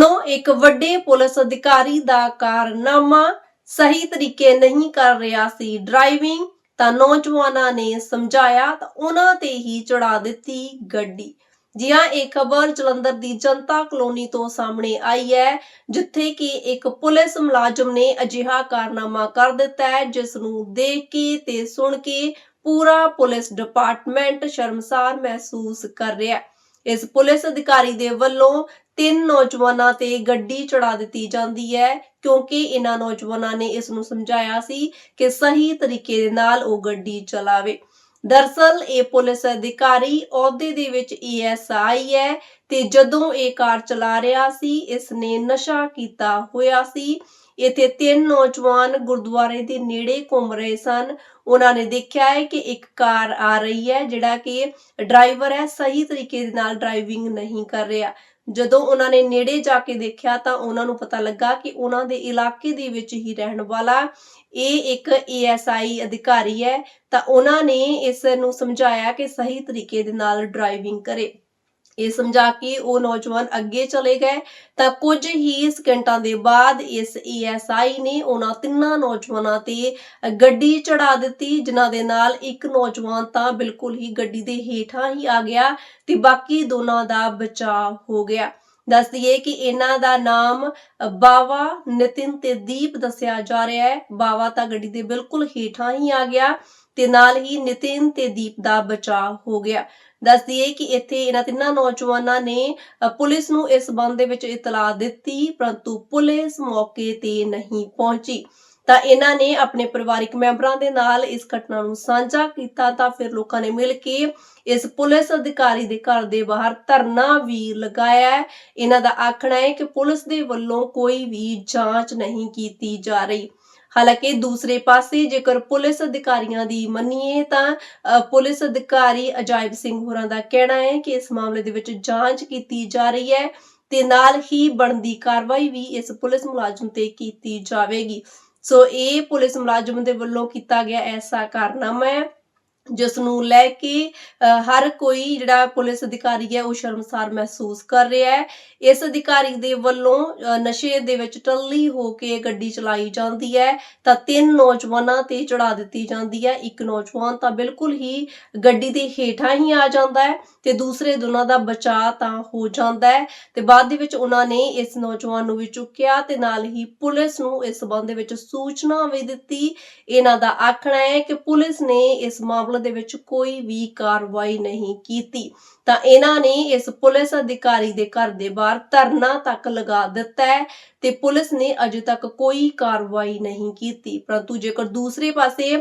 ਸੁਣੋ ਇੱਕ ਵੱਡੇ ਪੁਲਿਸ ਅਧਿਕਾਰੀ ਦਾ ਕਾਰਨਾਮਾ ਸਹੀ ਤਰੀਕੇ ਨਹੀਂ ਕਰ ਰਿਹਾ ਸੀ। ਡਰਾਈਵਿੰਗ ਤਾਂ ਨੌਜਵਾਨਾਂ ਨੇ ਸਮਝਾਇਆ ਤਾਂ ਉਹਨਾਂ ਤੇ ਹੀ ਚੜਾ ਦਿੱਤੀ ਗੱਡੀ। ਜੀ ਇਹ ਖਬਰ ਜਲੰਧਰ ਦੀ ਜਨਤਾ ਕਲੋਨੀ ਤੋਂ ਸਾਹਮਣੇ ਆਈ ਹੈ, ਜਿੱਥੇ ਕਿ ਇੱਕ ਪੁਲਿਸ ਮੁਲਾਜ਼ਮ ਨੇ ਅਜਿਹਾ ਕਾਰਨਾਮਾ ਕਰ ਦਿੱਤਾ ਹੈ, ਜਿਸ ਨੂੰ ਦੇਖ ਕੇ ਤੇ ਸੁਣ ਕੇ ਪੂਰਾ ਪੁਲਿਸ ਡਿਪਾਰਟਮੈਂਟ ਸ਼ਰਮਸਾਰ ਮਹਿਸੂਸ ਕਰ ਰਿਹਾ ਹੈ। ਇਸ ਪੁਲਿਸ ਅਧਿਕਾਰੀ ਦੇ ਵੱਲੋਂ ਤਿੰਨ ਨੌਜਵਾਨਾਂ ਤੇ ਗੱਡੀ ਚੜਾ ਦਿੱਤੀ ਜਾਂਦੀ ਹੈ, ਕਿਉਂਕਿ ਇਹਨਾਂ ਨੌਜਵਾਨਾਂ ਨੇ ਇਸ ਨੂੰ ਸਮਝਾਇਆ ਸੀ ਕਿ ਸਹੀ ਤਰੀਕੇ ਦੇ ਨਾਲ ਉਹ ਗੱਡੀ ਚਲਾਵੇ। ਦਰਸਲ, ਇਹ ਪੁਲਿਸ ਅਧਿਕਾਰੀ ਅਹੁਦੇ ਦੇ ਵਿੱਚ ਏਐਸਆਈ ਹੈ ਤੇ ਜਦੋਂ ਇਹ ਕਾਰ ਚਲਾ ਰਿਹਾ ਸੀ, ਇਸ ਨੇ ਨਸ਼ਾ ਕੀਤਾ ਹੋਇਆ ਸੀ। ਇੱਥੇ ਤਿੰਨ ਨੌਜਵਾਨ ਗੁਰਦੁਆਰੇ ਦੇ ਨੇੜੇ ਘੁੰਮ ਰਹੇ ਸਨ। ਉਹਨਾਂ ਨੇ ਦੇਖਿਆ ਹੈ ਕਿ ਇੱਕ ਕਾਰ ਆ ਰਹੀ ਹੈ, ਜਿਹੜਾ ਕਿ ਡਰਾਈਵਰ ਹੈ, ਸਹੀ ਤਰੀਕੇ ਦੇ ਨਾਲ ਡਰਾਈਵਿੰਗ ਨਹੀਂ ਕਰ ਰਿਹਾ। ਜਦੋਂ ਉਹਨਾਂ ਨੇ ਨੇੜੇ ਜਾ ਕੇ ਦੇਖਿਆ ਤਾਂ ਉਹਨਾਂ ਨੂੰ ਪਤਾ ਲੱਗਾ ਕਿ ਉਹਨਾਂ ਦੇ ਇਲਾਕੇ ਦੇ ਵਿੱਚ ਹੀ ਰਹਿਣ ਵਾਲਾ ਇਹ ਇੱਕ ਏਐਸਆਈ ਅਧਿਕਾਰੀ ਹੈ ਤਾਂ ਉਹਨਾਂ ਨੇ ਇਸ ਨੂੰ ਸਮਝਾਇਆ ਕਿ ਸਹੀ ਤਰੀਕੇ ਦੇ ਨਾਲ ਡਰਾਈਵਿੰਗ ਕਰੇ। ਇਹ ਸਮਝਾ ਕੇ ਉਹ ਨੌਜਵਾਨ ਅੱਗੇ ਚਲੇ ਗਏ। ਤਾਂ ਕੁਝ ਹੀ ਸਕਿੰਟਾਂ ਦੇ ਬਾਅਦ ਇਸ ਏਐਸਆਈ ਨੇ ਉਹਨਾਂ ਤਿੰਨਾਂ ਨੌਜਵਾਨਾਂ ਤੇ ਗੱਡੀ ਚੜਾ ਦਿੱਤੀ, ਜਿਨ੍ਹਾਂ ਦੇ ਨਾਲ ਇੱਕ ਨੌਜਵਾਨ ਤਾਂ ਬਿਲਕੁਲ ਹੀ ਗੱਡੀ ਦੇ ਹੇਠਾਂ ਹੀ ਆ ਗਿਆ ਤੇ ਬਾਕੀ ਦੋਨਾਂ ਦਾ ਬਚਾਅ ਹੋ ਗਿਆ। ਦੱਸ ਦਈਏ ਕਿ ਇਹਨਾਂ ਦਾ ਨਾਮ ਬਾਵਾ ਨਿਤਿਨ ਤੇ ਦੀਪ ਦੱਸਿਆ ਜਾ ਰਿਹਾ ਹੈ। ਬਾਵਾ ਤਾਂ ਗੱਡੀ ਦੇ ਬਿਲਕੁਲ ਹੇਠਾਂ ਹੀ ਆ ਗਿਆ ਤੇ ਨਾਲ ਹੀ ਨਿਤਿਨ ਤੇ ਦੀਪ ਦਾ ਬਚਾਅ ਹੋ ਗਿਆ। ਦੱਸ ਦਈਏ ਕਿ ਇੱਥੇ ਇਹਨਾਂ ਤਿੰਨਾਂ ਨੌਜਵਾਨਾਂ ਨੇ ਪੁਲਿਸ ਨੂੰ ਇਸ ਸੰਬੰਧ ਦੇ ਵਿੱਚ ਇਤਲਾਹ ਦਿੱਤੀ, ਪਰੰਤੂ ਪੁਲਿਸ ਮੌਕੇ ਤੇ ਨਹੀਂ ਪਹੁੰਚੀ। ਤਾਂ ਇਹਨਾਂ ਨੇ ਆਪਣੇ ਪਰਿਵਾਰਿਕ ਮੈਂਬਰਾਂ ਦੇ ਨਾਲ ਇਸ ਘਟਨਾ ਨੂੰ ਸਾਂਝਾ ਕੀਤਾ ਤਾਂ ਫਿਰ ਲੋਕਾਂ ਨੇ ਮਿਲ ਕੇ ਇਸ ਪੁਲਿਸ ਅਧਿਕਾਰੀ ਦੇ ਘਰ ਦੇ ਬਾਹਰ ਧਰਨਾ ਵੀ ਲਗਾਇਆ ਹੈ। ਇਹਨਾਂ ਦਾ ਆਖਣਾ ਹੈ ਕਿ ਪੁਲਿਸ ਦੇ ਵੱਲੋਂ ਕੋਈ ਵੀ ਜਾਂਚ ਨਹੀਂ ਕੀਤੀ ਜਾ ਰਹੀ। ਹਾਲਾਂਕਿ ਦੂਸਰੇ ਪਾਸੇ ਜੇਕਰ ਪੁਲਿਸ ਅਧਿਕਾਰੀਆਂ ਦੀ ਮੰਨੀਏ ਤਾਂ ਪੁਲਿਸ ਅਧਿਕਾਰੀ ਅਜਾਇਬ ਸਿੰਘ ਹੋਰਾਂ ਦਾ ਕਹਿਣਾ ਹੈ ਕਿ ਇਸ ਮਾਮਲੇ ਦੇ ਵਿੱਚ ਜਾਂਚ ਕੀਤੀ ਜਾ ਰਹੀ ਹੈ ਤੇ ਨਾਲ ਹੀ ਬਣਦੀ ਕਾਰਵਾਈ ਵੀ ਇਸ ਪੁਲਿਸ ਮੁਲਾਜ਼ਮ ਤੇ ਕੀਤੀ ਜਾਵੇਗੀ। ਸੋ ਇਹ ਪੁਲਿਸ ਮੁਲਾਜ਼ਮ ਦੇ ਵੱਲੋਂ ਕੀਤਾ ਗਿਆ ਐਸਾ ਕਾਰਨਾਮਾ ਹੈ। ਜਿਸ ਨੂੰ ਲੈ ਕੇ ਅ, ਹਰ ਕੋਈ ਜਿਹੜਾ ਪੁਲਿਸ ਅਧਿਕਾਰੀ ਹੈ ਉਹ ਸ਼ਰਮਸਾਰ ਮਹਿਸੂਸ ਕਰ ਰਿਹਾ ਹੈ। ਇਸ ਅਧਿਕਾਰੀ ਦੇ ਵੱਲੋਂ ਨਸ਼ੇ ਦੇ ਵਿੱਚ ਟੱਲੀ ਹੋ ਕੇ ਗੱਡੀ ਚਲਾਈ ਜਾਂਦੀ ਹੈ। ਤਾਂ ਤਿੰਨ ਨੌਜਵਾਨਾਂ ਤੇ ਚੜਾ ਦਿੱਤੀ ਜਾਂਦੀ ਹੈ। ਇੱਕ ਨੌਜਵਾਨ ਤਾਂ ਬਿਲਕੁਲ ਹੀ ਗੱਡੀ ਦੇ ਹੇਠਾਂ ਹੀ ਆ ਜਾਂਦਾ ਹੈ ਤੇ ਦੂਸਰੇ ਦੋਨਾਂ ਦਾ ਬਚਾਅ ਤਾਂ ਹੋ ਜਾਂਦਾ ਹੈ ਤੇ ਬਾਅਦ ਦੇ ਵਿੱਚ ਉਹਨਾਂ ਨੇ ਇਸ ਨੌਜਵਾਨ ਨੂੰ ਵੀ ਚੁੱਕਿਆ ਤੇ ਨਾਲ ਹੀ ਪੁਲਿਸ ਨੂੰ ਇਸ ਸੰਬੰਧ ਵਿੱਚ ਸੂਚਨਾ ਵੀ ਦਿੱਤੀ। ਇਹਨਾਂ ਦਾ ਆਖਣਾ ਹੈ ਕਿ ਪੁਲਿਸ ਨੇ ਇਸ ਮਾਮਲੇ ਦੇ ਵਿੱਚ ਕੋਈ ਵੀ ਕਾਰਵਾਈ ਨਹੀਂ ਕੀਤੀ। ਤਾਂ ਇਹਨਾਂ ਨੇ ਇਸ ਪੁਲਿਸ ਅਧਿਕਾਰੀ ਦੇ ਘਰ ਦੇ ਬਾਹਰ ਧਰਨਾ ਤੱਕ ਲਗਾ ਦਿੱਤਾ ਹੈ ਤੇ ਪੁਲਿਸ ਨੇ ਅਜੇ ਤੱਕ ਕੋਈ ਕਾਰਵਾਈ ਨਹੀਂ ਕੀਤੀ। ਪਰੰਤੂ ਜੇਕਰ ਦੂਸਰੇ ਪਾਸੇ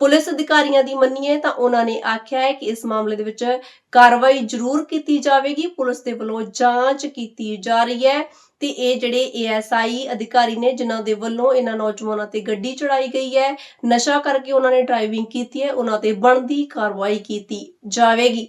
ਪੁਲਿਸ ਅਧਿਕਾਰੀਆਂ ਦੀ ਮੰਨੀਏ ਤਾਂ ਉਹਨਾਂ ਨੇ ਆਖਿਆ ਹੈ ਕਿ ਇਸ ਮਾਮਲੇ ਦੇ ਵਿੱਚ ਕਾਰਵਾਈ ਜ਼ਰੂਰ ਕੀਤੀ ਜਾਵੇਗੀ। ਪੁਲਿਸ ਦੇ ਵੱਲੋਂ ਜਾਂਚ ਕੀਤੀ ਜਾ ਰਹੀ ਹੈ ਤੇ ਇਹ ਜਿਹੜੇ ਏਐਸਆਈ ਅਧਿਕਾਰੀ ਨੇ ਜਿਨ੍ਹਾਂ ਦੇ ਵੱਲੋਂ ਇਹਨਾਂ ਨੌਜਵਾਨਾਂ ਤੇ ਗੱਡੀ ਚੜਾਈ ਗਈ ਹੈ, ਨਸ਼ਾ ਕਰਕੇ ਉਹਨਾਂ ਨੇ ਡਰਾਈਵਿੰਗ ਕੀਤੀ ਹੈ, ਉਹਨਾਂ ਤੇ ਬਣਦੀ ਕਾਰਵਾਈ ਕੀਤੀ ਜਾਵੇਗੀ।